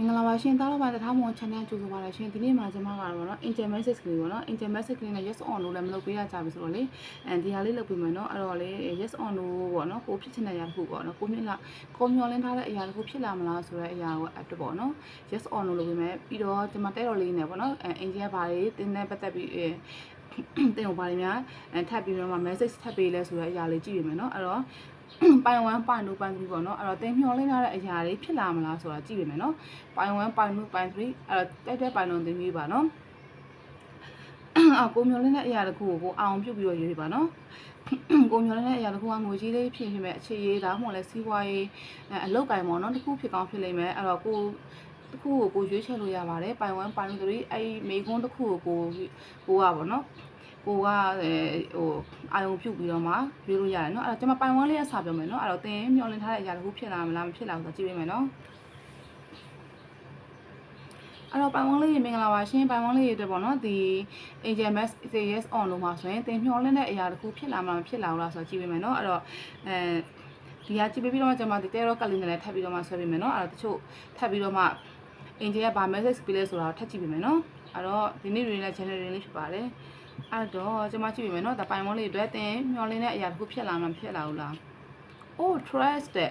မင်္ဂလာပါရှင်သားတော်ပိုင်းတထားမွန် channel ကြိုဆိုပါရရှင်ဒီနေ့မှာကျွန်မကတော့ဗောနော် Angel message ကလေးဗောနော် Angel message ကလေးနဲ့ yes on လို့လည်းမလုပ်ပေးရကြဘူးဆိုတော့လေအဲဒီဟာလေးလုပ်ပေးမယ်နော်အဲ့တော့လေ yes on လို့ဗောနော်ကိုဖြစ်ချင်တဲ့အရာတစ်ခုဗောနော်ကိုမြင်လာကိုမျောလင်းထားတဲ့အရာတစ်ခုဖြစ်လာမလားဆိုတဲ့အရာကိုအတွက်ဗောနော် yes on လို့လုပ်ပေးမယ်ပြီးတော့ကျွန်မတဲတော်လေးနဲ့ဗောနော် Angel ကဘာတွေတင်းနဲ့ပတ်သက်ပြီးအဲတင်ကိုဘာတွေများထပ်ပြီးတော့မှ message ထပ်ပေးလဲဆိုတဲ့အရာလေးကြည့်ရမယ်နော်အဲ့တော့ ပိုင်1ပိုင်2ပိုင်3ပေါ့နော်အဲ့တော့တင်မျောလင်းထားတဲ့အရာတွေဖြစ်လာမလားဆိုတာကြည့်ရမယ်နော်ပိုင်1ပိုင်2ပိုင်3အဲ့တော့တက်တက်ပိုင်လုံးတင်ပြီးပါနော်အော်ကိုမျောလင်းတဲ့အရာတခုကိုကိုအောင်ပြုတ်ပြီးတော့ရေးပြပါနော်ကိုမျောလင်းတဲ့အရာတခုကငွေကြီးလေးဖြစ်ဖြစ်မဲ့အခြေရေးဒါမှမဟုတ်လဲစီးပွားရေးအလုပ်ကိုင်ပေါ့နော်တခုဖြစ်ကောင်းဖြစ်လိမ့်မယ်အဲ့တော့ကိုတခုကိုကိုရွေးချယ်လို့ရပါတယ်ပိုင်1ပိုင်3အဲ့မိကုန်းတခုကိုကိုကိုကပေါ့နော် ကိုကအဲဟိုအာယုံပြုတ်ပြီးတော့မှရွေးလို့ရတယ်เนาะအဲ့တော့ကျွန်မပိုင်ဝမ်းလေးရစာပြောမယ်เนาะအဲ့တော့သင်မျောလင့်ထားတဲ့အရာတခုဖြစ်လာမလားမဖြစ်လာဘူးဆိုတော့ကြည့်ပေးမယ်เนาะအဲ့တော့ပိုင်ဝမ်းလေးရေမင်္ဂလာပါရှင်ပိုင်ဝမ်းလေးရေအတွက်ပေါ့နော်ဒီ Angel Max say yes on လို့မှာဆိုရင်သင်မျောလင့်တဲ့အရာတခုဖြစ်လာမလားမဖြစ်လာဘူးလားဆိုတော့ကြည့်ပေးမယ်เนาะအဲ့တော့အဲဒီဟာကြည့်ပေးပြီးတော့မှကျွန်မဒီ Tarot card လေးနဲ့လည်းထပ်ပြီးတော့မှဆွဲပေးမယ်เนาะအဲ့တော့တချို့ထပ်ပြီးတော့မှ Angel ကဗာ message ပေးလဲဆိုတာကိုထပ်ကြည့်ပေးမယ်เนาะအဲ့တော့ဒီနေ့တွေနဲ့ channel တွေလေးဖြစ်ပါတယ် အဲ့တော့ကျွန်မကြည့်ပြီမယ်နော်ဒါပိုင်မုန်းလေးအတွက်သင်မျောလင်းတဲ့အရာတစ်ခုဖြစ်လာမှာဖြစ်လာဘူးလား။ Oh trust တဲ့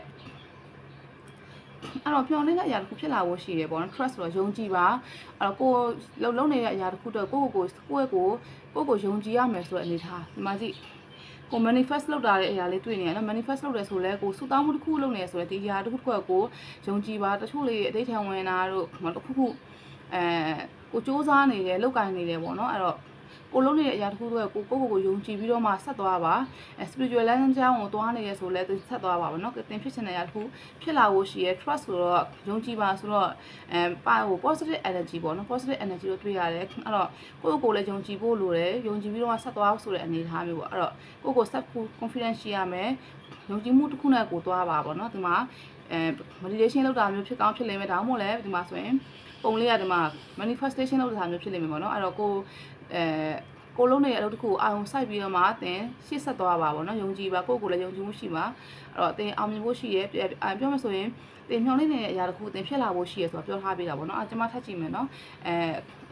အဲ့တော့မျောလင်းတဲ့အရာတစ်ခုဖြစ်လာဖို့ရှိတယ်ပေါ့နော် trust ဆိုတော့ယုံကြည်ပါအဲ့တော့ကိုလုံလုံနေတဲ့အရာတစ်ခုတော့ကိုကိုကိုကိုကိုကိုကိုယုံကြည်ရမယ်ဆိုတဲ့အနေထားဒီမှာကြည့်ကို manifest လုပ်တာတဲ့အရာလေးတွေ့နေရနော် manifest လုပ်တယ်ဆိုလဲကိုစုတောင်းမှုတစ်ခုလုပ်နေရဆိုလဲဒီအရာတစ်ခုတစ်ခုကိုယုံကြည်ပါတချို့လေအတိတ်ထံဝင်တာတို့တစ်ခုခုအဲကိုစ조사နေတယ်လောက်ကင်နေတယ်ပေါ့နော်အဲ့တော့ ကိုလုံးနေတဲ့အရာတစ်ခုတော့ကိုကိုကိုကိုယုံကြည်ပြီးတော့မှဆက်သွားပါအဲ spiritual lesson ကြောင်းကိုသွားနေရဆိုလဲဆက်သွားပါဗောနော်တင်ဖြစ်ချင်တဲ့အရာတစ်ခုဖြစ်လာဖို့ရှိရဲ trust ဆိုတော့ယုံကြည်ပါဆိုတော့အဲပါဟို positive energy ပေါ့နော် positive energy ကိုတွေ့ရတယ်အဲ့တော့ကိုကိုကိုလည်းယုံကြည်ဖို့လိုတယ်ယုံကြည်ပြီးတော့မှဆက်သွားဆိုတဲ့အနေအထားမျိုးပေါ့အဲ့တော့ကိုကို self confidence ရှိရမယ်ယုံကြည်မှုတစ်ခုနဲ့ကိုသွားပါဗောနော်ဒီမှာအဲ meditation လုပ်တာမျိုးဖြစ်ကောင်းဖြစ်လိမ့်မယ်ဒါမှမဟုတ်လည်းဒီမှာဆိုရင် ပုံလေးကဒီမှာ manifestation လုပ်တာမျိုးဖြစ်လိမ့်မယ်ပေါ့နော်အဲ့တော့ကိုအဲကိုလုံးနေတဲ့အလုပ်တစ်ခုအာရုံစိုက်ပြီးတော့မှအတင်ရှေ့ဆက်သွားပါဗောနော်ယုံကြည်ပါကိုယ့်ကိုယ်လည်းယုံကြည်မှုရှိပါအဲ့တော့အတင်အောင်မြင်ဖို့ရှိရဲပြောမယ်ဆိုရင်တင်မျောလေးနေတဲ့အရာတစ်ခုအတင်ဖြစ်လာဖို့ရှိရဲဆိုတော့ပြောထားပေးတာဗောနော်အဲကျွန်မထပ်ကြည့်မယ်နော်အဲ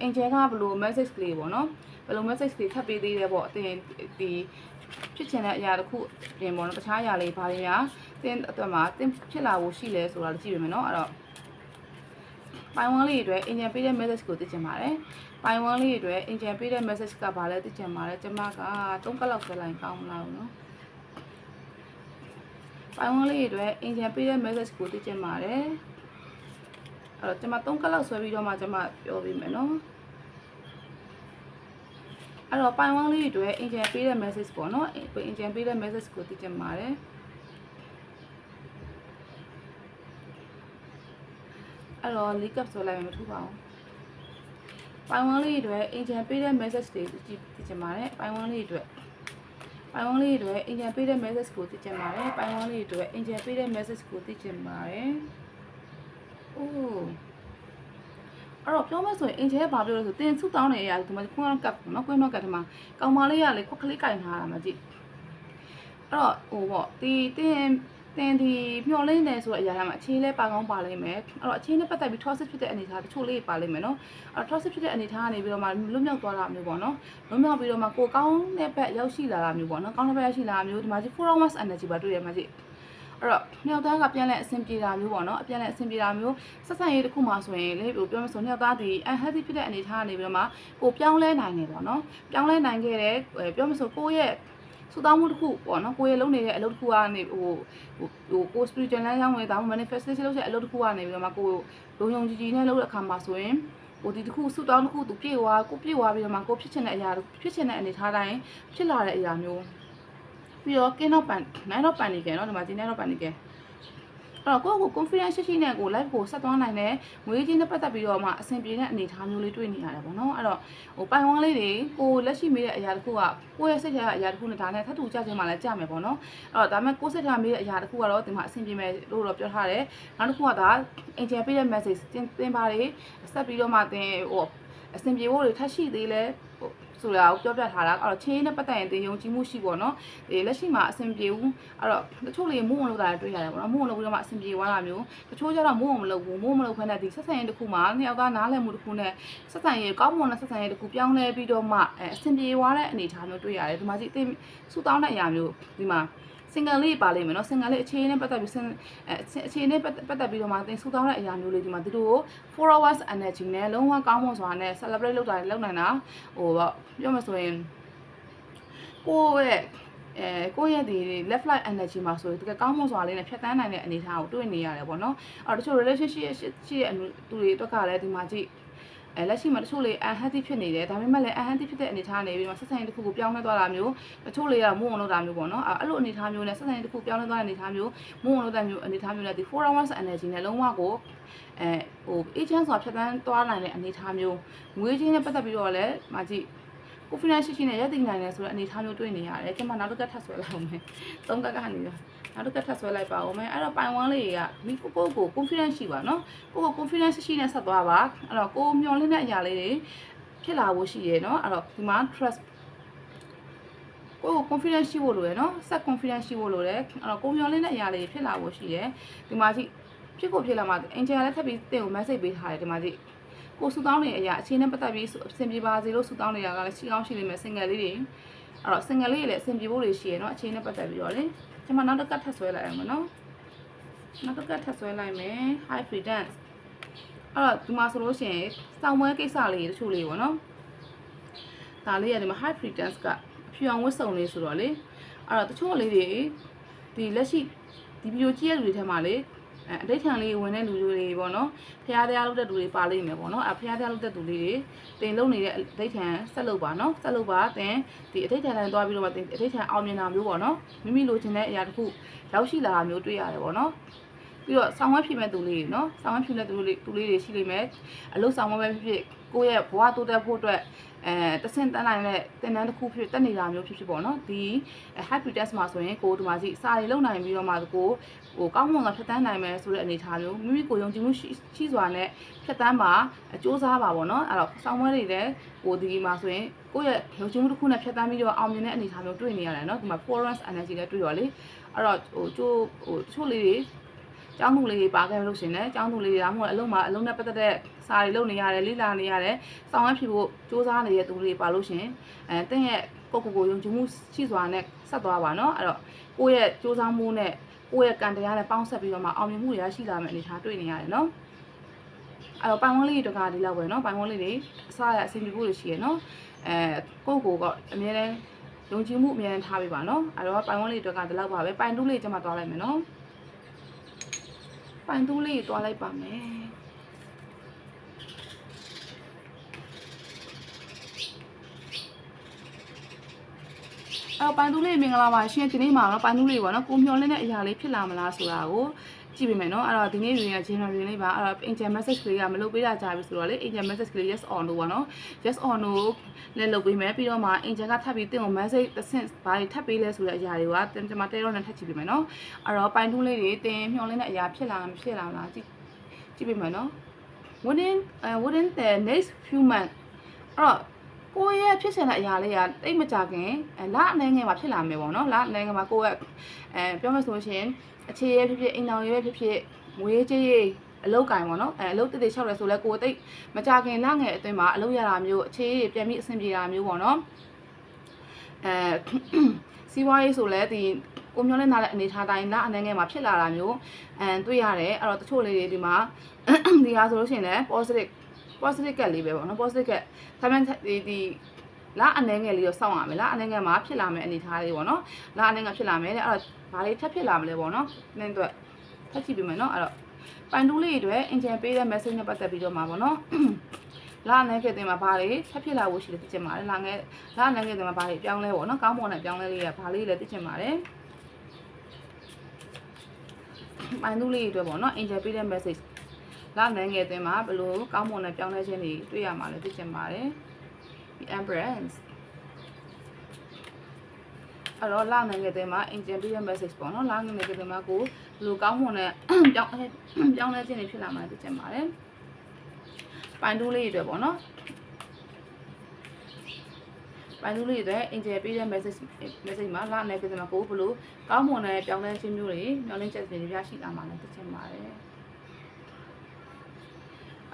အင်ဂျယ်ကဘယ်လို message ကလေးဗောနော်ဘယ်လို message ကလေးထပ်ပေးသေးတယ်ဗောအတင်ဒီဖြစ်ချင်တဲ့အရာတစ်ခုတင်ဗောနော်တခြားအရာလေးဘာတွေများတင်အတွက်မှာတင်ဖြစ်လာဖို့ရှိလဲဆိုတာလည်းကြည့်ပေးမယ်နော်အဲ့တော့ ပိုင်ဝန်းလေးတွေအတွက် engine ပေးတဲ့ message ကိုသိချင်ပါတယ်။ပိုင်ဝန်းလေးတွေအတွက် engine ပေးတဲ့ message ကဘာလဲသိချင်ပါတယ်။ကျမက3ကက်လောက်ဆွဲလိုက်ကောင်းမလားဘူးနော်။ပိုင်ဝန်းလေးတွေအတွက် engine ပေးတဲ့ message ကိုသိချင်ပါတယ်။အဲ့တော့ကျမ3ကက်လောက်ဆွဲပြီးတော့မှကျမပြောပေးမယ်နော်။အဲ့တော့ပိုင်ဝန်းလေးတွေအတွက် engine ပေးတဲ့ message ပေါ့နော်။ engine ပေးတဲ့ message ကိုသိချင်ပါတယ်။ အဲ့တော့ link up ဆိုလိုက်မယ်မထူပါဘူးပိုင်ဝန်းလေးတွေအင်ဂျင်ပေးတဲ့ message တွေကြည့်ကြည့်ချင်ပါတယ်ပိုင်ဝန်းလေးတွေပိုင်ဝန်းလေးတွေအင်ဂျင်ပေးတဲ့ message ကိုသိချင်ပါတယ်ပိုင်ဝန်းလေးတွေအင်ဂျင်ပေးတဲ့ message ကိုသိချင်ပါတယ်အိုးအဲ့တော့ပြောမယ်ဆိုရင်အင်ဂျင်ကဘာပြောလဲဆိုတင်စုတောင်းနေရဒီမှာခွန်းကပ်နော်ကွင်းတော့ကပ်ဒီမှာကောင်မလေးကလေခွက်ကလေးကင်ထားတာမကြည့်အဲ့တော့ဟိုပေါ့ဒီတင် တင်ဒီမျောလင်းနေဆိုတဲ့အရာကမှအခြေလဲပါကောင်းပါလိမ့်မယ်အဲ့တော့အခြေနဲ့ပတ်သက်ပြီး toxic ဖြစ်တဲ့အနေအထားတချို့လေးပါလိမ့်မယ်နော်အဲ့တော့ toxic ဖြစ်တဲ့အနေအထားကနေပြီးတော့မှလွတ်မြောက်သွားတာမျိုးပေါ့နော်လွတ်မြောက်ပြီးတော့မှကိုကောင်းတဲ့ဘက်ရောက်ရှိလာတာမျိုးပေါ့နော်ကောင်းတဲ့ဘက်ရောက်ရှိလာတာမျိုးဒီမှာကြီး four hours energy ပါတွေ့ရမှာကြီးအဲ့တော့မြောက်သားကပြန်လဲအဆင်ပြေတာမျိုးပေါ့နော်အပြန်လဲအဆင်ပြေတာမျိုးဆက်ဆံရေးတစ်ခုမှဆိုရင်လေဟိုပြောမဆိုမြောက်သားဒီ unhealthy ဖြစ်တဲ့အနေအထားကနေပြီးတော့မှကိုပြောင်းလဲနိုင်တယ်ပေါ့နော်ပြောင်းလဲနိုင်ခဲ့တယ်ပြောမဆိုကိုရဲ့ စူတောင်းမှုတစ်ခုပေါ့နော်ကိုရဲ့လုံးနေတဲ့အလုပ်တစ်ခုကနေဟိုဟိုကို spiritual လမ်းကြောင်းဝင်တာ manifestation လုပ်တဲ့အလုပ်တစ်ခုကနေပြီးတော့မှကိုလုံယုံကြည်ကြည်နဲ့လုပ်တဲ့အခါမှာဆိုရင်ဟိုဒီတစ်ခုစူတောင်းတစ်ခုသူပြေသွားကိုပြေသွားပြီးတော့မှကိုဖြစ်ချင်တဲ့အရာဖြစ်ချင်တဲ့အနေထားတိုင်းဖြစ်လာတဲ့အရာမျိုးပြီးတော့ကင်းတော့ပန်နိုင်တော့ပန်နေကြနော်ဒီမှာဒီနေ့တော့ပန်နေကြအဲ့ တော့ကိုယ့်ကို confidence ရှိရှိနဲ့ကို live ကိုဆက်သွားနိုင်တယ်ငွေချင်းနဲ့ပတ်သက်ပြီးတော့မှအဆင်ပြေတဲ့အနေအထားမျိုးလေးတွေ့နေရတယ်ပေါ့နော်အဲ့တော့ဟိုပိုင်ဝန်းလေးတွေကိုလက်ရှိမိတဲ့အရာတခုကကိုယ့်ရဲ့စိတ်ထဲကအရာတခုနဲ့ဒါနဲ့ထပ်တူကြခြင်းမှလည်းကြမယ်ပေါ့နော်အဲ့တော့ဒါပေမဲ့ကိုယ့်စိတ်ထဲမိတဲ့အရာတခုကတော့ဒီမှာအဆင်ပြေမယ်လို့တော့ပြောထားတယ်နောက်တစ်ခုကဒါ angel ပေးတဲ့ message တင်တင်ပါတယ်ဆက်ပြီးတော့မှတင်ဟိုအဆင်ပြေဖို့တွေထပ်ရှိသေးလဲဟို ဆိုတာကိုပြောပြထားတာအဲ့တော့ချင်းနဲ့ပတ်သက်ရင်တင်ယုံကြည်မှုရှိပေါ့နော်ဒီလက်ရှိမှာအဆင်ပြေဘူးအဲ့တော့တချို့လေမို့မလုပ်တာတွေ့ရတယ်ပေါ့နော်မို့မလုပ်ပြီးတော့မှအဆင်ပြေသွားတာမျိုးတချို့ကျတော့မို့မလုပ်ဘူးမို့မလုပ်ဖက်နဲ့ဒီဆက်ဆံရေးတစ်ခုမှာနှစ်ယောက်သားနားလည်မှုတစ်ခုနဲ့ဆက်ဆံရေးကောင်းမွန်တဲ့ဆက်ဆံရေးတစ်ခုပြောင်းလဲပြီးတော့မှအဲအဆင်ပြေသွားတဲ့အနေအထားမျိုးတွေ့ရတယ်ဒီမှာကြည့်အသိစူတောင်းတဲ့အရာမျိုးဒီမှာ single လေးပါလိမ့်မယ်နော် single လေးအခြေအနေနဲ့ပတ်သက်ပြီးအဲအခြေအနေနဲ့ပတ်သက်ပြီးတော့မှသင်စူတောင်းတဲ့အရာမျိုးလေးဒီမှာသူတို့4 hours energy နဲ့လုံးဝကောင်းမွန်စွာနဲ့ celebrate လုပ်တာလုပ်နိုင်တာဟိုပေါ့ပြောမှဆိုရင်ကိုယ့်ရဲ့အဲကိုယ့်ရဲ့ဒီ left light energy မှာဆိုရင်တကယ်ကောင်းမွန်စွာလေးနဲ့ဖြတ်တန်းနိုင်တဲ့အနေအထားကိုတွေ့နေရတယ်ပေါ့နော်အဲ့တော့တချို့ relationship ရှိတဲ့သူတွေအတွက်ကလည်းဒီမှာကြည့် အဲလက်ရှိမှာတချို့လေး unhealthy ဖြစ်နေတယ်ဒါပေမဲ့လည်း unhealthy ဖြစ်တဲ့အနေအထားနေပြီးတော့ဆက်ဆံရေးတစ်ခုကိုပြောင်းလဲသွားတာမျိုးတချို့လေးကမုန်းအောင်လုပ်တာမျိုးပေါ့နော်အဲ့လိုအနေအထားမျိုးနဲ့ဆက်ဆံရေးတစ်ခုပြောင်းလဲသွားတဲ့အနေအထားမျိုးမုန်းအောင်လုပ်တဲ့မျိုးအနေအထားမျိုးနဲ့ဒီ4 hours energy နဲ့လုံးဝကိုအဲဟို agent ဆိုတာဖြတ်တန်းသွားနိုင်တဲ့အနေအထားမျိုးငွေချင်းနဲ့ပတ်သက်ပြီးတော့လည်းမကြည့် confidence ရှိရှိနဲ့ရည်တည်နိုင်တယ်ဆိုတဲ့အနေအထားမျိုးတွေ့နေရတယ်။ကျွန်မနောက်တစ်ကထပ်ဆွဲလိုက်အောင်မယ်။သုံးကကနေပြီး နောက်တစ်ကထပ်ဆွဲလိုက်ပါအောင်မယ်။အဲ့တော့ပိုင်ဝမ်းလေးတွေကမိကိုကိုကို confidence ရှိပါနော်။ကိုကို confidence ရှိနေဆက်သွားပါ။အဲ့တော့ကိုမျောလင်းတဲ့အရာလေးတွေဖြစ်လာဖို့ရှိရယ်နော်။အဲ့တော့ဒီမှာ trust ကိုကို confidence ရှိဖို့လိုရယ်နော်။ set confidence ရှိဖို့လိုတယ်။အဲ့တော့ကိုမျောလင်းတဲ့အရာလေးဖြစ်လာဖို့ရှိရယ်။ဒီမှာကြည့်ဖြစ်ကိုဖြစ်လာမှ angel လည်းထပ်ပြီးတင်ကို message ပေးထားတယ်ဒီမှာကြည့်ကိုဆူတောင်းနေတဲ့အရာအခြေအနေပတ်သက်ပြီးအဆင်ပြေပါစေလို့ဆူတောင်းနေတာကလည်းရှိကောင်းရှိနေမယ် single လေးတွေအဲ့တော့ single လေးတွေလည်းအဆင်ပြေဖို့တွေရှိရယ်နော်အခြေအနေပတ်သက်ပြီးတော့လေ ကျွန်မနောက်တစ်ကတ်ထပ်ဆွဲလိုက်အောင်မနော်နောက်တစ်ကတ်ထပ်ဆွဲလိုက်မယ် high frequency အဲ့တော့ဒီမှာဆိုလို့ရှိရင်စောင်းမွဲကိစ္စလေးတချို့လေးပေါ့နော်ဒါလေးရတယ်မှာ high frequency ကအဖြူအောင်ဝတ်စုံလေးဆိုတော့လေအဲ့တော့တချို့လေးတွေဒီလက်ရှိဒီဗီဒီယိုကြည့်ရတဲ့လူတွေထဲမှာလေ အဲအဋိဌာန်လေးဝင်တဲ့လူတွေပေါ့နော်ဖះတရားလုပ်တဲ့လူတွေပါလိမ့်မယ်ပေါ့နော်အဲဖះတရားလုပ်တဲ့လူလေးတွေတင်လုံနေတဲ့အဋိဌာန်ဆက်လုပ်ပါနော်ဆက်လုပ်ပါတင်ဒီအဋိဌာန်တိုင်းသွားပြီးတော့မှတင်အဋိဌာန်အောင်မြင်တာမျိုးပေါ့နော်မိမိလိုချင်တဲ့အရာတစ်ခုရောက်ရှိလာတာမျိုးတွေ့ရတယ်ပေါ့နော်ပြီးတော့ဆောင်းဝဲဖြစ်မဲ့သူလေးတွေနော်ဆောင်းဝဲဖြစ်တဲ့သူလေးသူလေးတွေရှိလိမ့်မယ်အလုပ်ဆောင်းဝဲပဲဖြစ်ဖြစ် ကိုယ့်ရဲ့ဘဝတိုးတက်ဖို့အတွက်အဲတဆင့်တန်းနိုင်တဲ့တင်တန်းတစ်ခုဖြစ်တက်နေတာမျိုးဖြစ်ဖြစ်ပေါ့နော်ဒီ happy test မှာဆိုရင်ကိုဒီမှာစီစာတွေလုံနိုင်ပြီးတော့မှကိုဟိုကောင်းမွန်စွာဖြတ်တန်းနိုင်မယ်ဆိုတဲ့အနေအထားမျိုးမိမိကိုယုံကြည်မှုရှိစွာနဲ့ဖြတ်တန်းပါအကျိုးစားပါပေါ့နော်အဲ့တော့ဆောင်းမွဲတွေလည်းဟိုဒီမှာဆိုရင်ကိုယ့်ရဲ့ယုံကြည်မှုတစ်ခုနဲ့ဖြတ်တန်းပြီးတော့အောင်မြင်တဲ့အနေအထားမျိုးတွေ့နေရတယ်နော်ဒီမှာ forest energy လည်းတွေ့ရောလေအဲ့တော့ဟိုကျိုးဟိုတချို့လေးတွေကျောင်းသူလေးတွေပါခဲ့လို့ရှင်လဲကျောင်းသူလေးတွေဒါမှမဟုတ်အလုံးမှာအလုံးနဲ့ပတ်သက်တဲ့ စာတွေလုပ်နေရတယ်လိလာနေရတယ်စောင်းဝဲဖြစ်ဖို့စူးစမ်းနေတဲ့သူတွေပါလို့ရှင်အဲတင့်ရဲ့ကိုကိုကိုယုံကြည်မှုရှိစွာနဲ့ဆက်သွားပါเนาะအဲ့တော့ကိုယ့်ရဲ့စူးစမ်းမှုနဲ့ကိုယ့်ရဲ့ကံတရားနဲ့ပေါင်းဆက်ပြီးတော့မှအောင်မြင်မှုတွေရရှိလာမယ့်အနေအထားတွေ့နေရတယ်เนาะအဲ့တော့ပိုင်ဝန်းလေးတွေကဒီလောက်ပဲเนาะပိုင်ဝန်းလေးတွေအစားရအဆင်ပြေဖို့ရှိရယ်เนาะအဲကိုကိုကအမြဲတမ်းယုံကြည်မှုအမြဲတမ်းထားပေးပါเนาะအဲ့တော့ပိုင်ဝန်းလေးတွေကဒီလောက်ပါပဲပိုင်တူးလေးကျမသွားလိုက်မယ်เนาะပိုင်တူးလေးသွားလိုက်ပါမယ် အဲ့ပိုင်တူးလေးမင်္ဂလာပါရှင်ဒီနေ့မှာတော့ပိုင်တူးလေးပေါ့နော်ကိုမျောလင်းတဲ့အရာလေးဖြစ်လာမလားဆိုတာကိုကြည့်ပေးမယ်နော်အဲ့တော့ဒီနေ့တွေက general လေးပါအဲ့တော့ angel message ကလေးကမလုပ်ပေးတာကြာပြီဆိုတော့လေ angel message ကလေး yes or no ပေါ့နော် yes or no လည်းလုပ်ပေးမယ်ပြီးတော့မှ angel ကထပ်ပြီးတင်ကို message တစ်ဆင့်ဘာတွေထပ်ပေးလဲဆိုတဲ့အရာတွေကတင်ကျွန်မတဲတော့နဲ့ထပ်ကြည့်ပေးမယ်နော်အဲ့တော့ပိုင်တူးလေးတွေတင်မျောလင်းတဲ့အရာဖြစ်လာမဖြစ်လာမလားကြည့်ကြည့်ပေးမယ်နော် within uh, within the next few months အဲ့တော့ ကိုယ့်ရဲ့ဖြစ်စဉ်တဲ့အရာလေးကတိတ်မကြခင်လအနေငယ်မှာဖြစ်လာမယ်ပေါ့နော်လအနေငယ်မှာကိုယ့်ရဲ့အဲပြောမှဆိုရှင်အခြေရဖြစ်ဖြစ်အိမ်တော်ရဖြစ်ဖြစ်မွေးကြေးအလုတ်ကင်ပေါ့နော်အဲအလုတ်တည်တည်လျှောက်ရဲဆိုလဲကိုယ်တိတ်မကြခင်လငယ်အတွင်းမှာအလုတ်ရတာမျိုးအခြေရပြန်ပြီးအဆင်ပြေတာမျိုးပေါ့နော်အဲစီးပွားရေးဆိုလဲဒီကိုမျိုးနဲ့နားတဲ့အနေထားတိုင်းလအနေငယ်မှာဖြစ်လာတာမျိုးအဲတွေ့ရတယ်အဲ့တော့တချို့လေးတွေဒီမှာဒီဟာဆိုလို့ရှိရင်လည်း positive positive ကလေးပဲပေါ့နော် positive ကဒါပေမဲ့ဒီဒီလာအနေငယ်လေးကိုစောင့်ရမယ်လာအနေငယ်မှာဖြစ်လာမယ်အနေထားလေးပေါ့နော်လာအနေငယ်ဖြစ်လာမယ်တဲ့အဲ့တော့ဘာလေးထပ်ဖြစ်လာမလဲပေါ့နော်နင်းတော့ထပ်ကြည့်ပြမယ်နော်အဲ့တော့ပိုင်တူးလေးတွေအင်ဂျင်ပေးတဲ့ message နဲ့ပတ်သက်ပြီးတော့မှာပေါ့နော်လာအနေငယ်တင်မှာဘာလေးထပ်ဖြစ်လာဖို့ရှိတယ်သိချင်ပါတယ်လာငယ်လာအနေငယ်တင်မှာဘာလေးပြောင်းလဲပေါ့နော်ကောင်းမွန်တဲ့ပြောင်းလဲလေးကဘာလေးလဲသိချင်ပါတယ်ပိုင်တူးလေးတွေပေါ့နော်အင်ဂျင်ပေးတဲ့ message လာနိုင်ငယ်တင်မှာဘလို့ကောင်းမွန်တဲ့ပြောင်းလဲခြင်းတွေတွေ့ရမှာလည်းသိချင်ပါတယ်ဒီ embrace အဲ့တော့လာနိုင်ငယ်တင်မှာ engine ပြည့်ရဲ့ message ပေါ့နော်လာနိုင်ငယ်တင်မှာကိုဘလို့ကောင်းမွန်တဲ့ပြောင်းပြောင်းလဲခြင်းတွေဖြစ်လာမှာသိချင်ပါတယ်ပိုင်တူးလေးတွေပေါ့နော်ပိုင်းသူလေးတွေအင်ဂျယ်ပေးတဲ့ message message မှာလာနေကြတဲ့မှာကိုဘလို့ကောင်းမွန်တဲ့ပြောင်းလဲခြင်းမျိုးတွေမျှော်လင့်ချက်တွေရရှိလာမှာလည်းသိချင်ပါတယ်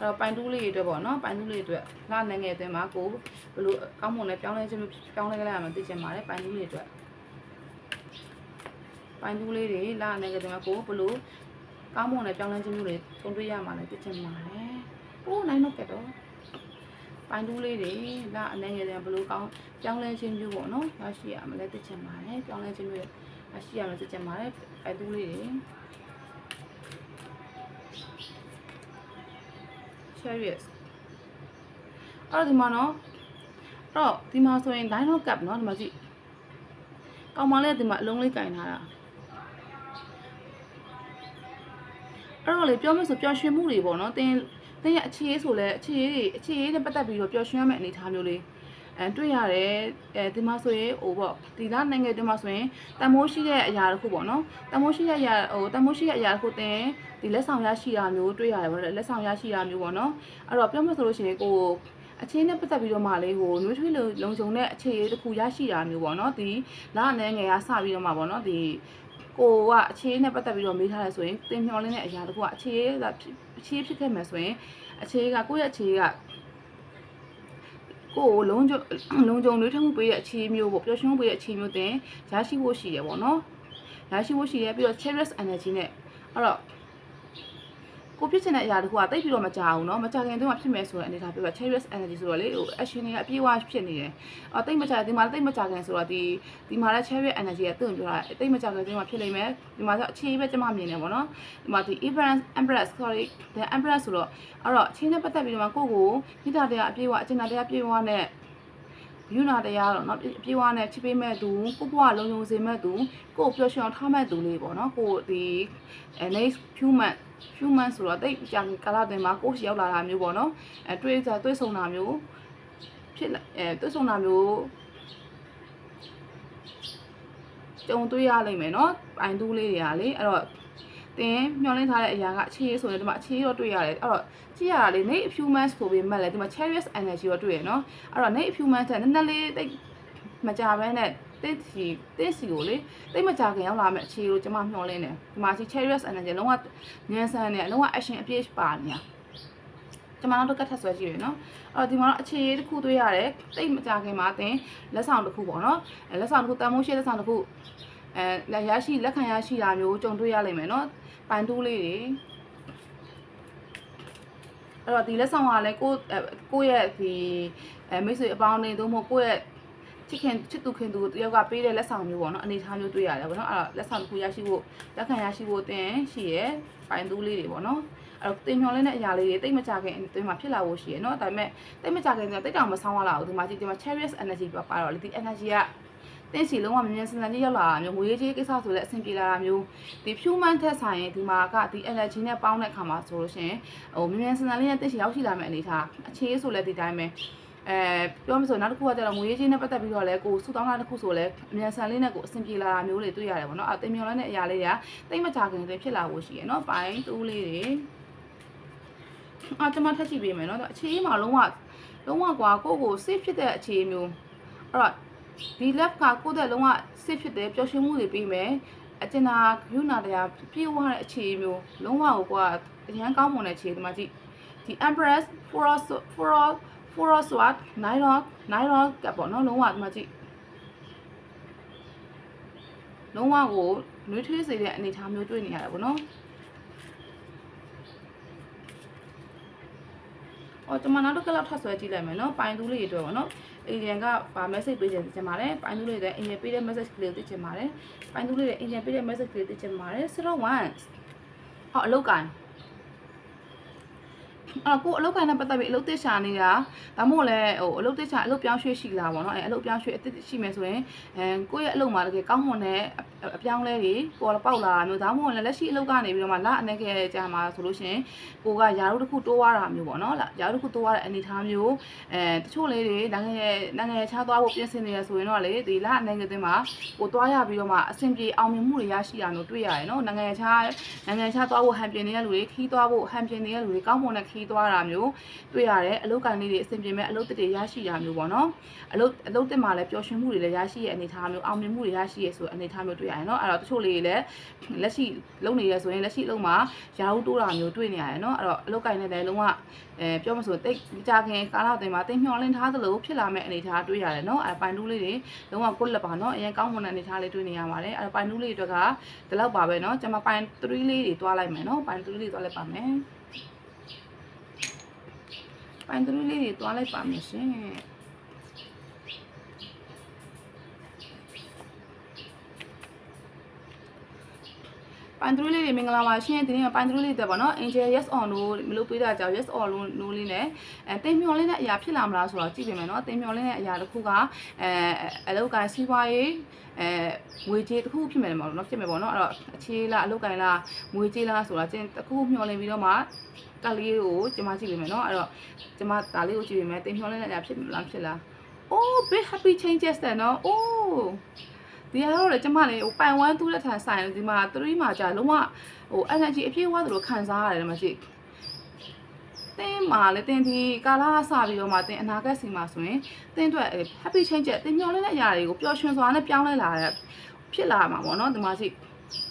အဲ့တော့ပိုင်းတူးလေးတွေအတွက်ပေါ့နော်ပိုင်းတူးလေးတွေအတွက်လာနေငယ်တဲ့မှာကိုဘလို့ကောင်းမွန်တဲ့ပြောင်းလဲခြင်းမျိုးပြောင်းလဲကြရမှာသိချင်ပါတယ်ပိုင်းတူးလေးတွေအတွက်ပိုင်းတူးလေးတွေလာနေကြတဲ့မှာကိုဘလို့ကောင်းမွန်တဲ့ပြောင်းလဲခြင်းမျိုးတွေထုံတွေ့ရမှာလည်းသိချင်ပါတယ်။အိုးနိုင်တော့ကဲတော့ပိုင်းတူးလေးတွေလာအနေငယ်တဲ့ဘလို့ကောင်းပြောင်းလဲခြင်းမျိုးပေါ့နော်ရရှိရမှာလည်းသိချင်ပါတယ်ပြောင်းလဲခြင်းမျိုးရရှိရမှာသိချင်ပါတယ်ပိုင်းတူးလေးတွေ serious အဲ့တော့ဒီမှာနော်အဲ့တော့ဒီမှာဆိုရင် line of cap နော်ဒီမှာကြည့်ကောင်မလေးကဒီမှာအလုံးလေးကင်ထားတာအဲ့တော့လေပြောမယ်ဆိုပျော်ရွှင်မှုတွေပေါ့နော်တင်းတင်းရဲ့အခြေရေးဆိုလဲအခြေရေးတွေအခြေရေးနဲ့ပတ်သက်ပြီးတော့ပျော်ရွှင်ရမယ့်အနေအထားမျိုးလေးအဲတွေ့ရတယ်အဲဒီမှာဆိုရင်ဟိုပေါ့ဒီလားနိုင်ငံဒီမှာဆိုရင်တမိုးရှိတဲ့အရာတစ်ခုပေါ့နော်တမိုးရှိတဲ့အရာဟိုတမိုးရှိတဲ့အရာတစ်ခုတင်း ဒီလက်ဆောင်ရရှိတာမျိုးတွေ့ရတယ်ပေါ့လက်ဆောင်ရရှိတာမျိုးပေါ့နော်အဲ့တော့ပြောမယ်ဆိုလို့ရှိရင်ကိုအခြေနဲ့ပတ်သက်ပြီးတော့မှလေဟိုနွေးထွေးလုံလုံခြုံတဲ့အခြေရေးတစ်ခုရရှိတာမျိုးပေါ့နော်ဒီလာအနေငယ်ကစပြီးတော့မှပေါ့နော်ဒီကိုကအခြေနဲ့ပတ်သက်ပြီးတော့မေးထားတယ်ဆိုရင်တင်မျောလင်းတဲ့အရာတစ်ခုကအခြေကအခြေဖြစ်ခဲ့မယ်ဆိုရင်အခြေကကိုယ့်ရဲ့အခြေကကိုယ်လုံးကြလုံးကြုံတွေးထမှုပေးတဲ့အခြေမျိုးပေါ့ပျော်ရွှင်မှုပေးတဲ့အခြေမျိုးတင်ရရှိဖို့ရှိတယ်ပေါ့နော်ရရှိဖို့ရှိတယ်ပြီးတော့ cherished energy နဲ့အဲ့တော့ ကိုဖြစ်ချင်တဲ့အရာတခုကတိတ်ပြီးတော့မကြအောင်เนาะမကြခင်တုန်းကဖြစ်မယ်ဆိုတဲ့အနေထားပြောတာ cherished energy ဆိုတော့လေဟို action တွေကအပြည့်အဝဖြစ်နေတယ်အော်တိတ်မကြဒီမှာတိတ်မကြခင်ဆိုတော့ဒီဒီမှာလည်း cherished energy ကတုံ့ပြောတာတိတ်မကြခင်တုန်းကဖြစ်လိမ့်မယ်ဒီမှာဆိုအခြေပဲကျမမြင်နေပေါ့နော်ဒီမှာဒီ empress empress sorry the empress ဆိုတော့အဲ့တော့အခြေနဲ့ပတ်သက်ပြီးတော့ကိုကိုမိသားတရားအပြည့်အဝအကျဉ်းတရားအပြည့်အဝနဲ့ယူနာတရားတော့เนาะပြေးဝါနဲ့ချစ်ပေးမဲ့သူကိုဘွားလုံးလုံးစေမဲ့သူကိုပျော်ရွှင်အောင်ထားမဲ့သူလေးပေါ့เนาะကိုဒီ next human human ဆိုတော့တိတ်ကြာကြီးကာလတွင်မှာကိုယ့်ရောက်လာတာမျိုးပေါ့နော်အဲတွေ့ကြတွေ့ဆုံတာမျိုးဖြစ်အဲတွေ့ဆုံတာမျိုးကြုံတွေ့ရလိမ့်မယ်နော်အိုင်တူးလေးတွေကလေအဲ့တော့တင်မျောလင်းထားတဲ့အရာကအခြေရေးဆိုရင်ဒီမှာအခြေရေးတော့တွေ့ရတယ်အဲ့တော့ကြည့်ရတာလေ night humans ဆိုပေမဲ့လည်းဒီမှာ cherish energy တော့တွေ့ရနော်အဲ့တော့ night humans ကနည်းနည်းလေးတိတ်မကြဘဲနဲ့ တင်းစီတင်းစီကိုလေတိတ်မကြခင်ရောက်လာမယ့်အခြေလို့ကျွန်မမျှော်လင့်တယ်ဒီမှာစီ Cherished Energy လုံးဝညံဆန်နဲ့လုံးဝ action အပြည့်ပါနေတာကျွန်မတို့ကတ်ထက်ဆွဲကြည့်ရနော်အဲ့တော့ဒီမှာတော့အခြေရေးတစ်ခုတွေ့ရတယ်တိတ်မကြခင်မှာတင်လက်ဆောင်တစ်ခုပေါ့နော်လက်ဆောင်တစ်ခုတန်မိုးရှိလက်ဆောင်တစ်ခုအဲလက်ရရှိလက်ခံရရှိတာမျိုးကြုံတွေ့ရလိမ့်မယ်နော်ပိုင်တူးလေးတွေအဲ့တော့ဒီလက်ဆောင်ကလည်းကိုကိုယ့်ရဲ့ဒီအဲမိတ်ဆွေအပေါင်းအသင်းတို့မဟုတ်ကိုယ့်ရဲ့ ချစ်ခင်ချစ်သူခင်သူတယောက်ကပေးတဲ့လက်ဆောင်မျိုးပေါ့နော်အနေထားမျိုးတွေ့ရတယ်ပေါ့နော်အဲ့တော့လက်ဆောင်တစ်ခုရရှိဖို့လက်ခံရရှိဖို့တင်ရှိရယ်ပိုင်တူးလေးတွေပေါ့နော်အဲ့တော့တင်ညွန်လေးနဲ့အရာလေးတွေတိတ်မကြခင်အတွင်းမှာဖြစ်လာဖို့ရှိရယ်နော်ဒါပေမဲ့တိတ်မကြခင်ဆိုတော့တိတ်တောင်မဆောင်းရလာဘူးဒီမှာကြည့်ဒီမှာ Cherished Energy ပါပါတော့လေဒီ energy ကတင်းစီလုံးဝမြန်မြန်ဆန်ဆန်ကြီးရောက်လာတာမျိုးငွေကြီးကိစ္စဆိုလည်းအဆင်ပြေလာတာမျိုးဒီ human ထက်ဆိုင်ရင်ဒီမှာကဒီ energy နဲ့ပေါင်းတဲ့အခါမှာဆိုလို့ရှိရင်ဟိုမြန်မြန်ဆန်ဆန်လေးနဲ့တင်းစီရောက်ရှိလာမယ့်အနေထားအခြေဆိုလည်းဒီတိုင်းပဲ အဲပြောမှဆိုနောက်တစ်ခုကကျတော့ငွေကြီးနဲ့ပတ်သက်ပြီးတော့လဲကိုစုတောင်းတာတစ်ခုဆိုလဲအမြန်ဆန်လေးနဲ့ကိုအဆင်ပြေလာတာမျိုးတွေတွေ့ရတယ်ပေါ့နော်အဲတင်မြော်လဲတဲ့အရာလေးတွေကတိတ်မကြခင်တွေဖြစ်လာဖို့ရှိရယ်နော်ပိုင်းတူးလေးတွေအာကျွန်မထပ်ကြည့်ပေးမယ်နော်အခြေအေးမှာလုံးဝလုံးဝကွာကိုကို safe ဖြစ်တဲ့အခြေမျိုးအဲ့တော့ဒီ left ကကိုယ့်တဲ့လုံးဝ safe ဖြစ်တဲ့ပျော်ရွှင်မှုတွေပြီးမယ်အကျဉ်းသာယူနာတရားပြေဝတဲ့အခြေမျိုးလုံးဝကိုကွာအရန်ကောင်းမွန်တဲ့အခြေဒီမှာကြည့်ဒီ empress for us for us for us what nylon nylon ကပေါ့နော်လုံးဝဒီမှာကြည့်လုံးဝကိုနှွေးထွေးစေတဲ့အနေအထားမျိုးတွေ့နေရတယ်ပေါ့နော်အော်ကျွန်မနောက်တစ်ခါလောက်ထပ်ဆွဲကြည့်လိုက်မယ်နော်ပိုင်သူလေးတွေအတွက်ပေါ့နော်အေဂျင်ကဗာ message ပေးချင်ချင်ပါတယ်ပိုင်သူလေးတွေအင်ဂျင်ပေးတဲ့ message ကလေးကိုသိချင်ပါတယ်ပိုင်သူလေးတွေအင်ဂျင်ပေးတဲ့ message ကလေးသိချင်ပါတယ်01ဟောအလောက်ကန် အာကိုအလုပ်ခိုင်းတဲ့ပတ်သက်ပြီးအလုပ်သစ်ရှာနေတာဒါမှမဟုတ်လဲဟိုအလုပ်သစ်ရှာအလုပ်ပြောင်းရွှေ့ရှိလာပါတော့အဲအလုပ်ပြောင်းရွှေ့အသစ်ရှိမယ်ဆိုရင်အဲကိုယ့်ရဲ့အလုပ်မှာတကယ်ကောင်းမွန်တဲ့အပြောင်းလဲတွေပေါ်ပေါက်လာတာမျိုးဒါမှမဟုတ်လဲလက်ရှိအလုပ်ကနေပြီးတော့မှလအနေခဲ့ကြာမှာဆိုလို့ရှိရင်ကိုကယာရုတစ်ခုတိုးသွားတာမျိုးပေါ့နော်ယာရုတစ်ခုတိုးသွားတဲ့အနေအထားမျိုးအဲတချို့လေးတွေနိုင်ငံရဲ့နိုင်ငံရဲ့ခြားသွားဖို့ပြင်ဆင်နေရဆိုရင်တော့လေဒီလအနေခဲ့တဲ့မှာကိုသွားရပြီးတော့မှအဆင်ပြေအောင်မြင်မှုတွေရရှိတာမျိုးတွေ့ရတယ်နော်နိုင်ငံရဲ့ခြားနိုင်ငံခြားသွားဖို့ဟန်ပြင်နေတဲ့လူတွေခီးသွားဖို့ဟန်ပြင်နေတဲ့လူတွေကောင်းမွန်တဲ့ခီးီးသွားတာမျိုးတွေ့ရတယ်အလုပ်ကိုင်းလေးတွေအဆင်ပြေမဲ့အလုပ်တစ်တွေရရှိတာမျိုးပေါ့နော်အလုပ်အလုပ်တင်မှာလည်းပျော်ရွှင်မှုတွေလည်းရရှိရဲ့အနေအထားမျိုးအောင်မြင်မှုတွေရရှိရဲ့ဆိုအနေအထားမျိုးတွေ့ရတယ်နော်အဲ့တော့တချို့လေးတွေလည်းလက်ရှိလုပ်နေရဆိုရင်လက်ရှိအလုပ်မှာရာဟုတိုးတာမျိုးတွေ့နေရတယ်နော်အဲ့တော့အလုပ်ကိုင်းနဲ့လည်းလုံးဝအဲပြောမဆိုတိတ်ကြာခင်ကာလအတင်မှာတိတ်မျှော်လင့်ထားသလိုဖြစ်လာမဲ့အနေအထားတွေ့ရတယ်နော်အဲ့ပိုင်တူးလေးတွေလုံးဝကိုယ့်လက်ပါနော်အရင်ကောင်းမွန်တဲ့အနေအထားလေးတွေ့နေရပါတယ်အဲ့တော့ပိုင်တူးလေးတွေကဒီလောက်ပါပဲနော်ကျွန်မပိုင်3လေးတွေတွားလိုက်မယ်နော်ပိုင်3လေးတွားလိုက်ပါမယ် ပိုင်3လေးတွေတွားလိုက်ပါမယ်ရှင် ပန်ထရူးလေးတွေမင်္ဂလာပါရှင်ဒီနေ့ကပန်ထရူးလေးတွေပေါ့နော် Angel yes or no မလို့ပေးတာကြောင့် yes or no လေးနဲ့အဲတင်မျောလင်းတဲ့အရာဖြစ်လာမလားဆိုတော့ကြည့်ပြင်မယ်နော်တင်မျောလင်းတဲ့အရာတစ်ခုကအဲအလောက်ကစီးပွားရေးအဲငွေကြေးတစ်ခုဖြစ်မယ်ပေါ့နော်ဖြစ်မယ်ပေါ့နော်အဲ့တော့အခြေလားအလောက်ကိုင်လားငွေကြေးလားဆိုတာကျင်းတစ်ခုမျောလင်းပြီးတော့မှကလေးကိုကျမကြည့်ပြင်မယ်နော်အဲ့တော့ကျမဒါလေးကိုကြည့်ပြင်မယ်တင်မျောလင်းတဲ့အရာဖြစ်မလားဖြစ်လား oh big happy changes တဲ့နော် oh ဒီကတော့လေကျမလေးဟိုပိုင်ဝမ်းသူ့လက်ထံဆိုင်ဒီမှာ3မှာကြာလုံးဝဟို energy အပြည့်အဝသလိုခံစားရတယ်မကြည့်တင်းမှာလေတင်းဒီကာလာစပြီးတော့မှတင်းအနာဂတ်စီမှာဆိုရင်တင်းအတွက် happy change တင်းမျောလင်းတဲ့အရာတွေကိုပျော်ရွှင်စွာနဲ့ပြောင်းလဲလာတဲ့ဖြစ်လာမှာပေါ့နော်ဒီမှာကြည့်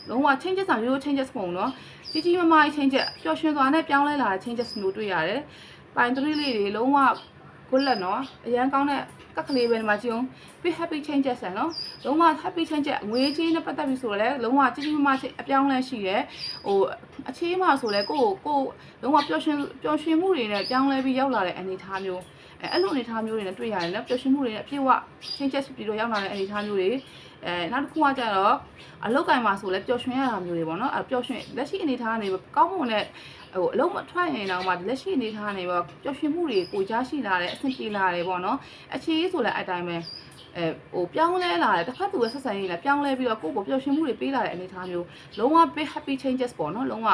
လုံးဝ changes ဆောင်ရိုး changes ပုံနော်ကြီးကြီးမားမား changes ပျော်ရွှင်စွာနဲ့ပြောင်းလဲလာတဲ့ changes မျိုးတွေ့ရတယ်ပိုင်3လေးတွေလုံးဝ ကိုလက်နော်အရန်ကောင်းတဲ့ကက်ကလေးပဲဒီမှာကြည့်အောင် big happy changes ဆန်နော်လုံးဝ happy changes ငွေကြေးနဲ့ပတ်သက်ပြီးဆိုတော့လေလုံးဝကြီးကြီးမားမားအပြောင်းလဲရှိတယ်ဟိုအခြေမှဆိုလဲကိုကိုလုံးဝပျော်ရွှင်ပျော်ရွှင်မှုတွေနဲ့ပြောင်းလဲပြီးရောက်လာတဲ့အနေအထားမျိုးအဲအဲ့လိုအနေအထားမျိုးတွေနဲ့တွေ့ရတယ်နော်ပျော်ရွှင်မှုတွေနဲ့အပြည့်အဝ changes ပြီးတော့ရောက်လာတဲ့အနေအထားမျိုးတွေအဲနောက်တစ်ခုကကြတော့အလောက်ကင်မှာဆိုလဲပျော်ရွှင်ရတာမျိုးတွေပေါ့နော်အဲပျော်ရွှင်လက်ရှိအနေအထားကနေကောင်းမွန်တဲ့ ဟိုအလုံးမထွက်ရင်တော့မှလက်ရှိအနေအထားနေပေါ့ပျော်ရွှင်မှုတွေကိုကြားရှိလာတဲ့အဆင်ပြေလာတယ်ပေါ့နော်အခြေရေးဆိုလဲအတိုင်းပဲအဲဟိုပြောင်းလဲလာတယ်တစ်ခါသူရဲ့ဆက်ဆံရေးလည်းပြောင်းလဲပြီးတော့ကိုယ့်ကိုပျော်ရွှင်မှုတွေပေးလာတဲ့အနေအထားမျိုးလုံးဝ big happy changes ပေါ့နော်လုံးဝ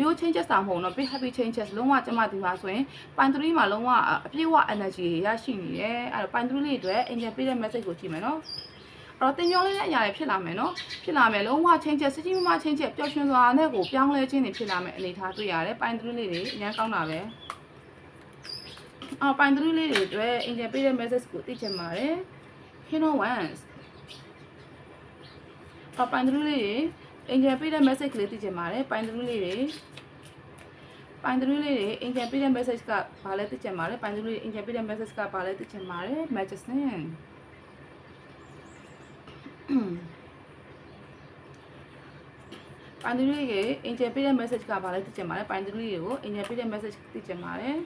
ရိုး changes တာမဟုတ်တော့ big happy changes လုံးဝကျမဒီမှာဆိုရင်ပိုင်3မှာလုံးဝအပြည့်အဝ energy ရရှိနေတယ်အဲ့တော့ပိုင်3လေးအတွက် angel ပေးတဲ့ message ကိုကြည့်မယ်နော်အဲ့ တော့တင်ကြောလေးတဲ့အရာတွေဖြစ်လာမယ်နော်ဖြစ်လာမယ်လုံးဝ change စကြီးမမ change ပျော်ရွှင်စွာနဲ့ကိုပြောင်းလဲခြင်းတွေဖြစ်လာမယ်အနေအထားတွေ့ရတယ်ပိုင်3လေးတွေအများကောင်းတာပဲအော်ပိုင်3လေးတွေအတွက် angel ပေးတဲ့ message ကိုသိချင်ပါတယ် Hino once အော်ပိုင်3လေးတွေ angel ပေးတဲ့ message လေးသိချင်ပါတယ်ပိုင်3လေးတွေပိုင်3လေးတွေ angel ပေးတဲ့ message ကဘာလဲသိချင်ပါတယ်ပိုင်3လေးတွေ angel ပေးတဲ့ message ကဘာလဲသိချင်ပါတယ် magician ပိုင်သူလေးကိုအင်ဂျယ်ပေးတဲ့ message ကဘာလဲသိချင်ပါတယ်ပိုင်သူလေးကိုအင်ဂျယ်ပေးတဲ့ message သိချင်ပါတယ်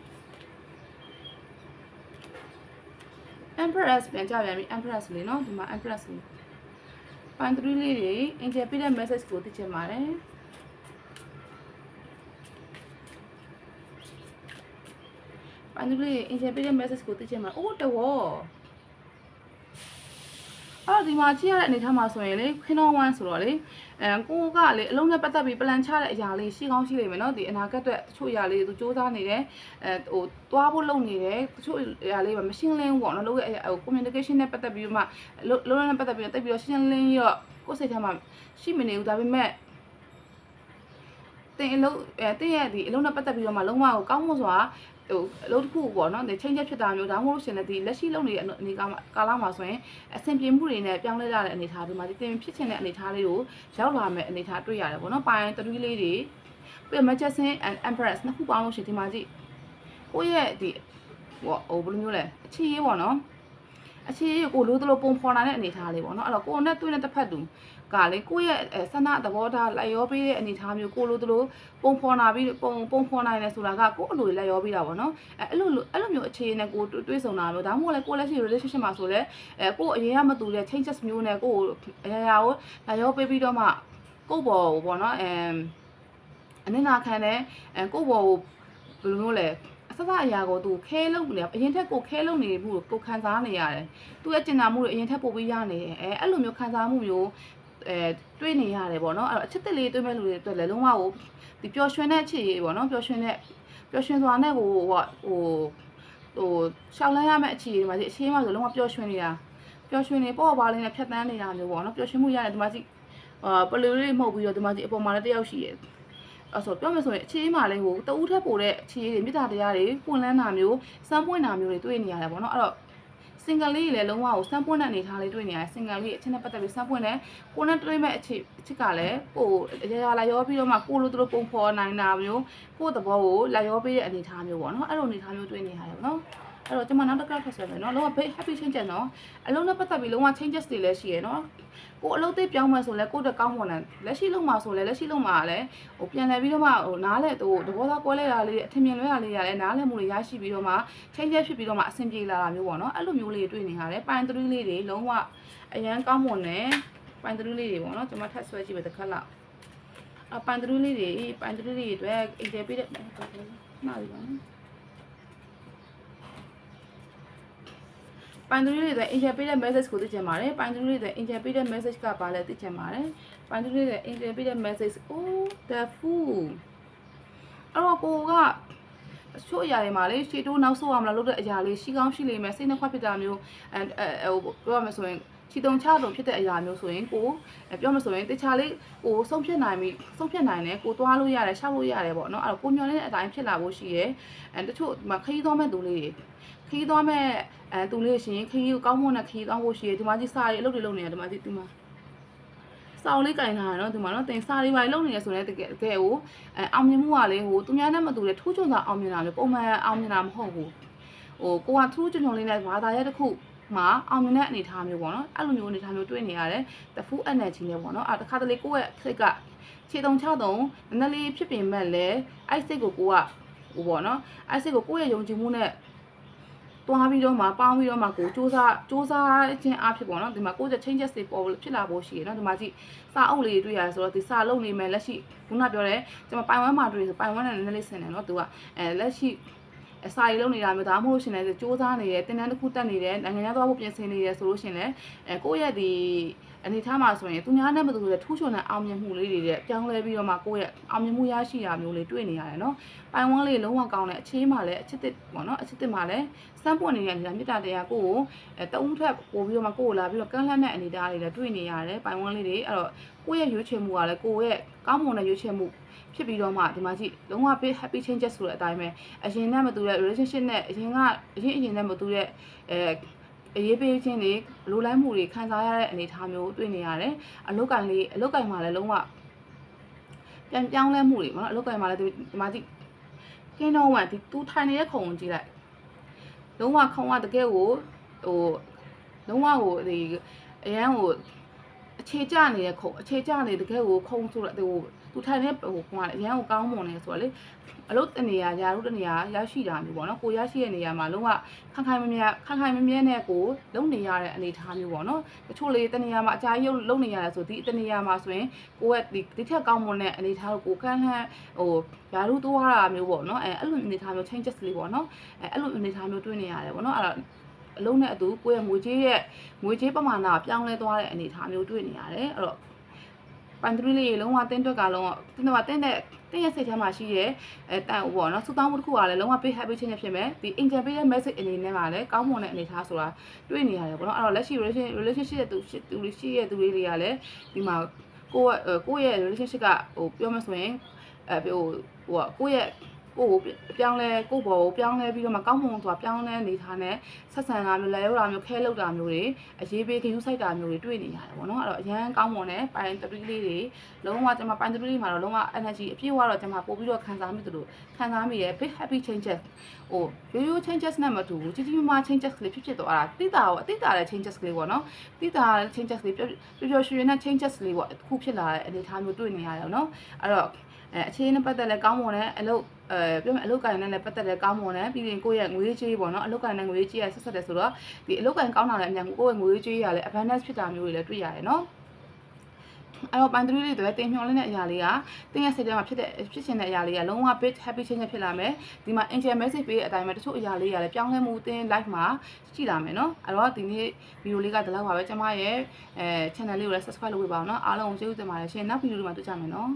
Empress ပြန်ကြပြန်ပြီ Empress လေးနော်ဒီမှာ Empress လေးပိုင်သူလေးတွေအင်ဂျယ်ပေးတဲ့ message ကိုသိချင်ပါတယ်ပိုင်သူလေးအင်ဂျယ်ပေးတဲ့ message ကိုသိချင်မှာအိုးတော် အဲ့တော့ဒီမှာကြည့်ရတဲ့အနေထားမှာဆိုရင်လေခင်းတော်1ဆိုတော့လေအဲကိုကလေအလုံးနဲ့ပတ်သက်ပြီး plan ချတဲ့အရာလေးရှိကောင်းရှိလိမ့်မယ်နော်ဒီအနာဂတ်အတွက်တချို့အရာလေးသူစူးစမ်းနေတယ်အဲဟိုသွားဖို့လုပ်နေတယ်တချို့အရာလေးပဲမရှင်းလင်းဘူးပေါ့နော်လုပ်ရဲ့ဟို communication နဲ့ပတ်သက်ပြီးမှလုံးနဲ့ပတ်သက်ပြီးတိတ်ပြီးတော့ရှင်းလင်းရော့ကိုယ်စိတ်ထဲမှာရှိမနေဘူးဒါပေမဲ့တင်အလုံးအဲတင်ရဲ့ဒီအလုံးနဲ့ပတ်သက်ပြီးတော့မှလုံးဝကိုကောင်းမွန်စွာ ဟိုအလုပ်တစ်ခုပေါ့နော်ဒီချိန်ချက်ဖြစ်တာမျိုးဒါမှမဟုတ်ရှင်လည်းဒီလက်ရှိလုပ်နေတဲ့အနေကာကာလမှာဆိုရင်အဆင်ပြေမှုတွေနဲ့ပြောင်းလဲလာတဲ့အနေအထားဒီမှာဒီတင်ဖြစ်ချင်တဲ့အနေအထားလေးကိုရောက်လာမဲ့အနေအထားတွေ့ရတယ်ပေါ့နော်ပိုင်း3လေးတွေပြီး Majestic and Empress နှစ်ခုပေါင်းလို့ရှင်ဒီမှာကြည့်ကိုယ့်ရဲ့ဒီဟိုဟိုဘယ်လိုမျိုးလဲအခြေရေးပေါ့နော်အခြေရေးကိုလိုသလိုပုံဖော်လာတဲ့အနေအထားလေးပေါ့နော်အဲ့တော့ကိုယ်နဲ့တွေ့တဲ့တစ်ဖက်တူ ကလေကိုယ့်ရဲ့ဆန္ဒသဘောထားလိုက်ရောပေးတဲ့အနေအထားမျိုးကိုလိုသလိုပုံဖော်နာပြီးပုံပုံဖော်နိုင်တယ်ဆိုတာကကိုယ့်အလိုလိုက်ရောပေးတာပေါ့နော်အဲအဲ့လိုအဲ့လိုမျိုးအခြေအနေကိုတွေးဆုံတာမျိုးဒါမှမဟုတ်လေကိုယ့်လက်ရှိ relationship မှာဆိုလဲအဲကိုယ့်အရင်ကမတူတဲ့ changes မျိုးနဲ့ကိုယ့်အရာရာကိုလိုက်ရောပေးပြီးတော့မှကိုယ့်ဘော်ကိုပေါ့နော်အဲအနစ်နာခံတယ်အဲကိုယ့်ဘော်ကိုဘယ်လိုမျိုးလဲအစစအရာကိုသူခဲလုံးနေအရင်ထက်ကိုခဲလုံးနေမှုကိုခံစားနေရတယ်သူရဲ့ကျင်နာမှုတွေအရင်ထက်ပိုပြီးရနေတယ်အဲအဲ့လိုမျိုးခံစားမှုမျိုး အဲတွေးနေရတယ်ပေါ့နော်အဲ့တော့အချစ်တက်လေးတွေးမဲ့လူတွေအတွက်လည်းလုံးဝကိုဒီပျော်ရွှင်တဲ့အခြေရေပေါ့နော်ပျော်ရွှင်တဲ့ပျော်ရွှင်စွာနဲ့ကိုဟိုဟိုဟိုရှောင်းလန်းရမယ့်အခြေအနေမှာဒီအခြေအနေမှာဆိုလုံးဝပျော်ရွှင်နေတာပျော်ရွှင်နေပေါ့ပါလေးနဲ့ဖြတ်တန်းနေတာမျိုးပေါ့နော်ပျော်ရွှင်မှုရတယ်ဒီမှာကြည့်အာပလူလေးမှုတ်ပြီးတော့ဒီမှာကြည့်အပေါ်မှာလည်းတယောက်ရှိရဲ့အဲ့ဆိုပြောမယ်ဆိုရင်အခြေအေးမှာလည်းဟိုတဦးထက်ပိုတဲ့အခြေအေးတွေမေတ္တာတရားတွေပွင့်လန်းတာမျိုးစမ်းပွင့်တာမျိုးတွေတွေ့နေရတယ်ပေါ့နော်အဲ့တော့ single လေးတွေလည်းလုံးဝကိုစမ်းပွင့်တဲ့အနေထားလေးတွေ့နေရတယ် single လေးအချင်းနဲ့ပတ်သက်ပြီးစမ်းပွင့်တယ်ကိုနဲ့တွေ့မဲ့အချစ်အချစ်ကလည်းကိုရရလာရောပြီးတော့မှကိုလိုသူတို့ပုံဖော်နိုင်တာမျိုးကိုသဘောကိုလာရောပေးတဲ့အနေထားမျိုးပေါ့နော်အဲ့လိုအနေထားမျိုးတွေ့နေရတယ်ပေါ့နော် အဲ့တော့ကျွန်မနောက်တစ်ခါထပ်ဆက်မယ်နော်လုံးဝ big happy change နော်အလုံးနဲ့ပတ်သက်ပြီးလုံးဝ changes တွေလည်းရှိရယ်နော်ကိုအလုပ်သိပြောင်းမှဆိုလဲကိုတက်ကောင်းမွန်တယ်လက်ရှိလုံးမှာဆိုလဲလက်ရှိလုံးမှာလည်းဟိုပြန်လဲပြီးတော့မှဟိုနားလဲသူတဘောသားကွဲလဲတာလေးအထင်မြင်လွဲတာလေးရတယ်နားလဲမှုတွေရရှိပြီးတော့မှ changes ဖြစ်ပြီးတော့မှအဆင်ပြေလာတာမျိုးပေါ့နော်အဲ့လိုမျိုးလေးတွေတွေ့နေရတယ်ပိုင်သရီးလေးတွေလုံးဝအရန်ကောင်းမွန်တယ်ပိုင်သရီးလေးတွေပေါ့နော်ကျွန်မထပ်ဆွဲကြည့်ပဲတစ်ခါလောက်အပိုင်သရီးလေးတွေပိုင်သရီးလေးတွေအတွက်အိမ်တယ်ပေးတဲ့နားလေးပါနော် ပိုင်သူလေးတွေအင်ဂျယ်ပေးတဲ့ message ကိုသိချင်ပါတယ်ပိုင်သူလေးတွေအင်ဂျယ်ပေးတဲ့ message ကဘာလဲသိချင်ပါတယ်ပိုင်သူလေးတွေအင်ဂျယ်ပေးတဲ့ message oh the fool အဲ့တော့ကိုကချို့အရာတွေမှာလေရှေ့တိုးနောက်ဆုတ်ရမလားလို့တဲ့အရာလေးရှိကောင်းရှိလိမ့်မယ်စိတ်နှခွက်ဖြစ်တာမျိုးအဲဟိုပြောရမယ်ဆိုရင်ချီတုံချတုံဖြစ်တဲ့အရာမျိုးဆိုရင်ကိုပြောမှဆိုရင်တခြားလေးကိုဆုံးဖြတ်နိုင်ပြီဆုံးဖြတ်နိုင်တယ်ကိုသွားလို့ရတယ်ရှောက်လို့ရတယ်ပေါ့နော်အဲ့တော့ကိုမျောတဲ့အတိုင်းဖြစ်လာဖို့ရှိရဲအဲတချို့မခရီးသွားမဲ့သူလေးတွေ ခရီးသွားမဲ့အဲသူလေးရှင်ခရီးကိုကောင်းမွန်တဲ့ခရီးသွားဖို့ရှိရဲဒီမှာကြီးစားရီအလုပ်တွေလုပ်နေတယ်ဒီမှာကြီးဒီမှာစောင်းလေးကင်ထားတာနော်ဒီမှာနော်တင်စားရီပါလုပ်နေရဆိုတော့တကယ်တကယ်ကိုအဲအောင်မြင်မှုကလေဟိုသူများနဲ့မတူတဲ့ထူးချွန်စွာအောင်မြင်တာလေပုံမှန်အောင်မြင်တာမဟုတ်ဘူးဟိုကိုကထူးချွန်ချွန်လေးနဲ့ဘာသာရဲ့တစ်ခုမှာအောင်မြင်တဲ့အနေအထားမျိုးပေါ့နော်အဲ့လိုမျိုးအနေအထားမျိုးတွေ့နေရတယ် the full energy နဲ့ပေါ့နော်အဲ့တခါတလေကိုယ့်ရဲ့စိတ်ကခြေတုံချတုံနည်းနည်းလေးဖြစ်ပင်မဲ့လဲအဲ့စိတ်ကိုကိုကဟိုပေါ့နော်အဲ့စိတ်ကိုကိုယ့်ရဲ့ယုံကြည်မှုနဲ့ တွားပြီးတော့မှပေါင်းပြီးတော့မှကိုစူးစမ်းစူးစမ်းခြင်းအဖြစ်ပေါ့နော်ဒီမှာကိုယ့်ရဲ့ changes တွေပေါ်ဖြစ်လာဖို့ရှိရနော်ဒီမှာကြည့်စာအုပ်လေးတွေ့ရတယ်ဆိုတော့ဒီစာလုံးနေမယ်လက်ရှိခုနပြောတယ်ကျွန်မပိုင်ဝမ်းမှာတွေ့ဆိုပိုင်ဝမ်းနဲ့နည်းနည်းလေးဆင်တယ်နော်သူကအဲလက်ရှိအစာရီလုံးနေတာမျိုးဒါမှမဟုတ်ရှင်လည်းစူးစမ်းနေတယ်တင်တန်းတစ်ခုတက်နေတယ်နိုင်ငံခြားသွားဖို့ပြင်ဆင်နေတယ်ဆိုလို့ရှင်လည်းအဲကိုယ့်ရဲ့ဒီ အနေထားမှာဆိုရင်သူများနဲ့မတူတဲ့ထူးချွန်တဲ့အောင်မြင်မှုလေးတွေတဲ့ပြောင်းလဲပြီးတော့မှကိုယ့်ရဲ့အောင်မြင်မှုရရှိတာမျိုးလေးတွေ့နေရတယ်နော်ပိုင်ဝန်းလေးလုံးဝကောင်းတဲ့အခြေးမှလည်းအချစ်တစ်ပေါ့နော်အချစ်တစ်မှလည်းစမ်းပွင့်နေတဲ့အနေနဲ့မြတ်တာတရားကိုကိုအဲတအုံးထက်ပို့ပြီးတော့မှကိုယ့်ကိုလာပြီးတော့ကန့်လန့်တဲ့အနေအထားလေးတွေတွေ့နေရတယ်ပိုင်ဝန်းလေးတွေအဲ့တော့ကိုယ့်ရဲ့ရွေးချယ်မှုကလည်းကိုယ့်ရဲ့ကောင်းမွန်တဲ့ရွေးချယ်မှုဖြစ်ပြီးတော့မှဒီမှာကြည့်လုံးဝ big happy changes ဆိုတဲ့အတိုင်းပဲအရင်နဲ့မတူတဲ့ relationship နဲ့အရင်ကအရင်အရင်နဲ့မတူတဲ့အဲ အရေးပေးခြင်းတွေလိုလိုက်မှုတွေခံစားရတဲ့အနေအထားမျိုးတွေ့နေရတယ်အလုတ်ကင်လေးအလုတ်ကင်မှာလည်းလုံးဝပြန်ပြောင်းလဲမှုတွေပေါ့နော်အလုတ်ကင်မှာလည်းဒီမှာကြည့်ကင်းတော့မှဒီသူထိုင်နေတဲ့ခုံကိုကြည့်လိုက်လုံးဝခုံကတကယ်ကိုဟိုလုံးဝကိုဒီအရန်ကိုအခြေကျနေတဲ့ခုံအခြေကျနေတကယ်ကိုခုံဆိုတော့ဟို သူထိုင်တဲ့ဟိုခုံကအရန်ကိုကောင်းမွန်နေဆိုတော့လေအလုပ်တနေရာယာရုတနေရာရရှိတာမျိုးပေါ့နော်ကိုရရှိတဲ့နေရာမှာလုံးဝခိုင်ခိုင်မမြဲခိုင်ခိုင်မမြဲနဲ့ကိုလုံနေရတဲ့အနေအထားမျိုးပေါ့နော်တချို့လေတနေရာမှာအကြာကြီးလုံနေရတယ်ဆိုဒီတနေရာမှာဆိုရင်ကိုရဲ့ဒီဒီထက်ကောင်းမွန်တဲ့အနေအထားကိုကိုကန့်လန့်ဟိုယာရုတိုးရတာမျိုးပေါ့နော်အဲအဲ့လိုအနေအထားမျိုး changes လေးပေါ့နော်အဲအဲ့လိုအနေအထားမျိုးတွေ့နေရတယ်ပေါ့နော်အဲ့တော့အလုံးနဲ့အတူကိုယ့်ရဲ့ငွေကြေးရဲ့ငွေကြေးပမာဏပြောင်းလဲသွားတဲ့အနေအထားမျိုးတွေ့နေရတယ်အဲ့တော့ ပန်ထရီလေးလုံးဝတင်းတွက်ကလုံးဝတင်းတော့တင်းတဲ့တင်းရဲ့စိတ်ထဲမှာရှိတဲ့အဲတန်ဦးပေါ့နော်စူတောင်းမှုတစ်ခုကလည်းလုံးဝ big happy change ဖြစ်မယ်ဒီ angel ပေးတဲ့ message အနေနဲ့ကလည်းကောင်းမွန်တဲ့အနေအထားဆိုတာတွေ့နေရတယ်ပေါ့နော်အဲ့တော့လက်ရှိ relation relationship ရဲ့သူသူရှိရဲ့သူလေးတွေကလည်းဒီမှာကိုယ့်ရဲ့ကိုယ့်ရဲ့ relationship ကဟိုပြောမှဆိုရင်အဲဟိုဟိုကိုယ့်ရဲ့ ကိုကိုပြောင်းလဲကိုဘောကိုပြောင်းလဲပြီးတော့မှကောင်းမွန်စွာပြောင်းလဲနေထားတဲ့ဆက်ဆံတာမျိုးလဲရောက်တာမျိုးခဲလောက်တာမျိုးတွေအရေးပေးခရူးဆိုင်တာမျိုးတွေတွေ့နေရတယ်ပေါ့နော်အဲ့တော့အရန်ကောင်းမွန်တဲ့ပိုင်တပီးလေးတွေလုံးဝကျွန်မပိုင်တပီးလေးမှာတော့လုံးဝ energy အပြည့်အဝတော့ကျွန်မပို့ပြီးတော့ခံစားမိသလိုခံစားမိရဲ့ big happy changes ဟိုရိုးရိုး changes နဲ့မတူဘူးကြီးကြီးမားမား changes ကလေးဖြစ်ဖြစ်သွားတာတိတာကိုအတိတာတဲ့ changes ကလေးပေါ့နော်တိတာ changes ကလေးပျော်ပျော်ရွှင်ရွှင်နဲ့ changes ကလေးပေါ့အခုဖြစ်လာတဲ့အနေအထားမျိုးတွေ့နေရတယ်နော်အဲ့တော့ အဲအခြေအနေနဲ့ပတ်သက်လဲကောင်းမွန်တဲ့အလုပ်အဲပြောမယ်အလုပ်ကိုင်နဲ့လည်းပတ်သက်တဲ့ကောင်းမွန်တယ်ပြီးရင်ကိုယ့်ရဲ့ငွေကြေးပေါ့နော်အလုပ်ကိုင်နဲ့ငွေကြေးရဆက်ဆက်တယ်ဆိုတော့ဒီအလုပ်ကိုင်ကောင်းတာလည်းအများကိုယ့်ရဲ့ငွေကြေးရလည်း abundance ဖြစ်တာမျိုးတွေလည်းတွေ့ရတယ်နော်အဲ့တော့ပန်တရီလေးတွေတင်မျောလင်းတဲ့အရာလေးကတင်းရဲ့စိတ်ထဲမှာဖြစ်တဲ့ဖြစ်ရှင်တဲ့အရာလေးကလုံးဝ big happy change ဖြစ်လာမယ်ဒီမှာ angel message ပေးတဲ့အတိုင်းပဲတချို့အရာလေးကလည်းပြောင်းလဲမှုတင်း live မှာရှိလာမယ်နော်အဲ့တော့ဒီနေ့ဗီဒီယိုလေးကဒီလောက်ပါပဲကျွန်မရဲ့အဲ channel လေးကိုလည်း subscribe လုပ်ပေးပါအောင်နော်အားလုံးကျေးဇူးတင်ပါတယ်ရှင်နောက်ဗီဒီယိုတွေမှာတွေ့ကြမယ်နော်